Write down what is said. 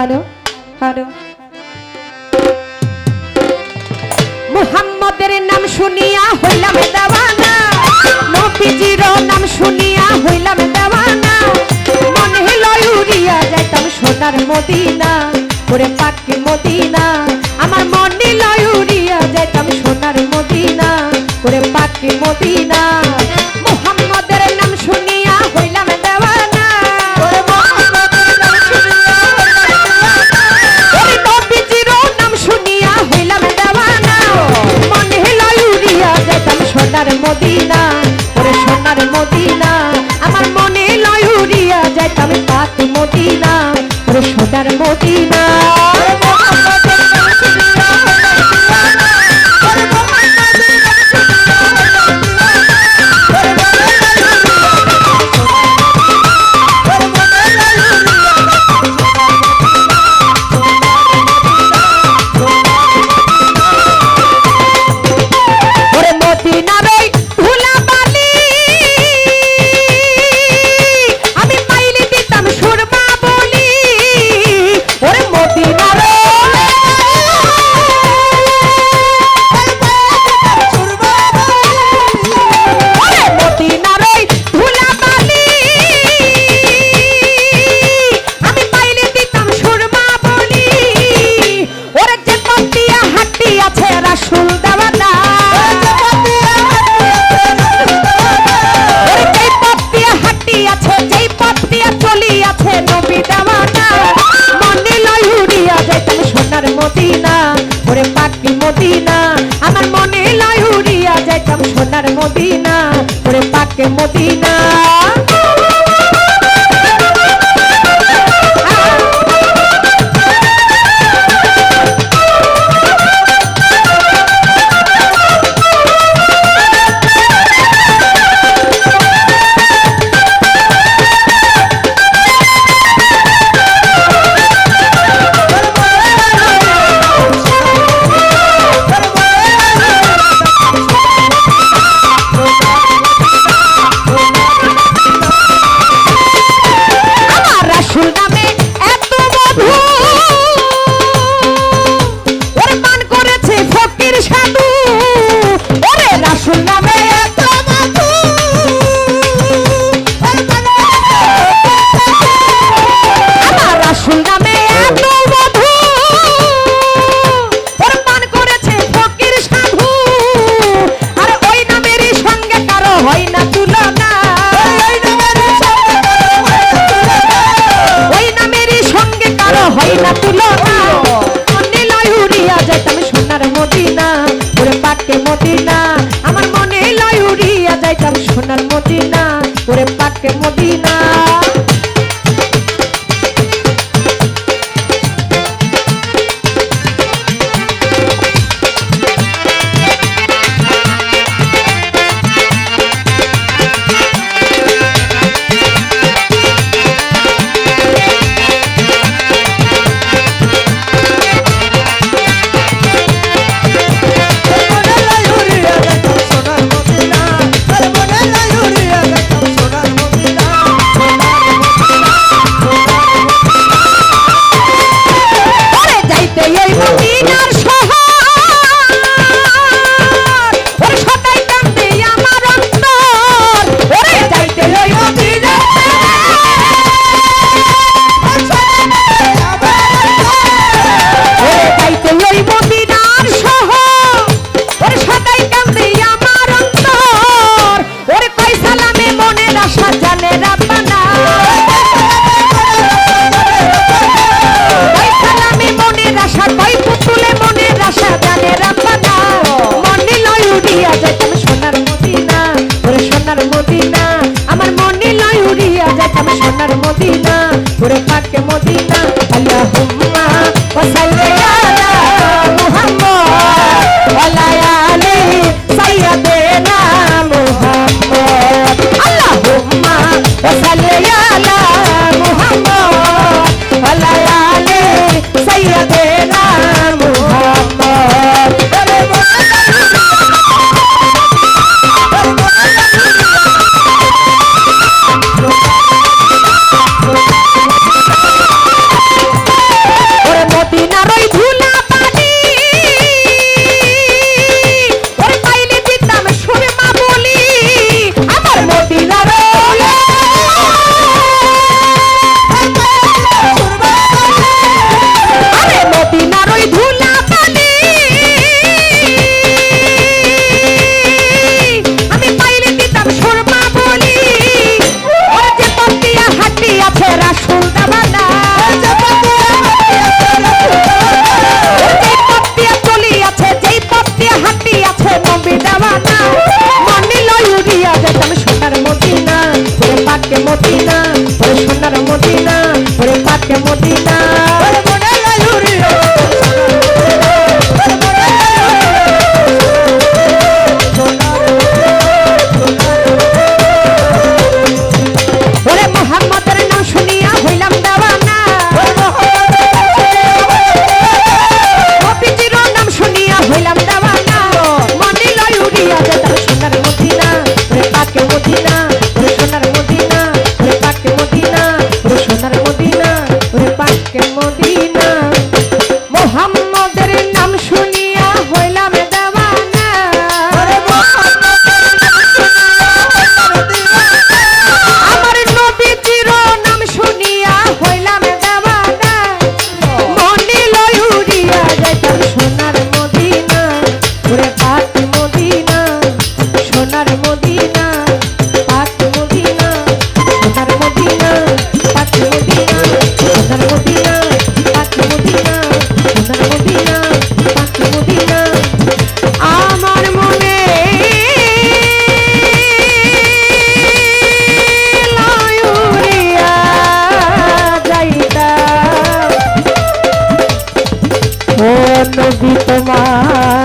Hello hello মুহাম্মদের নাম শুনিয়া হইলাম দেওয়ানা। নবীজির নাম শুনিয়া হইলাম দেওয়ানা। মনে লয়ুরিয়া যাইতাম সোনার মদিনা, ওরে পাখি মদিনা। আমার মনে লয়ুরিয়া যাইতাম সোনার মদিনা, ওরে পাখি মদিনা। মদিনা। আমার মনে লয় উড়িয়া যাইতাম পাক মদিনা। রসদার মদিনা। মদিনা। আমার মনে লয় উড়িয়া যাইতাম সোনার মদিনা। ওরে পাকে Medina. Modina. Salía Medina oh তোমার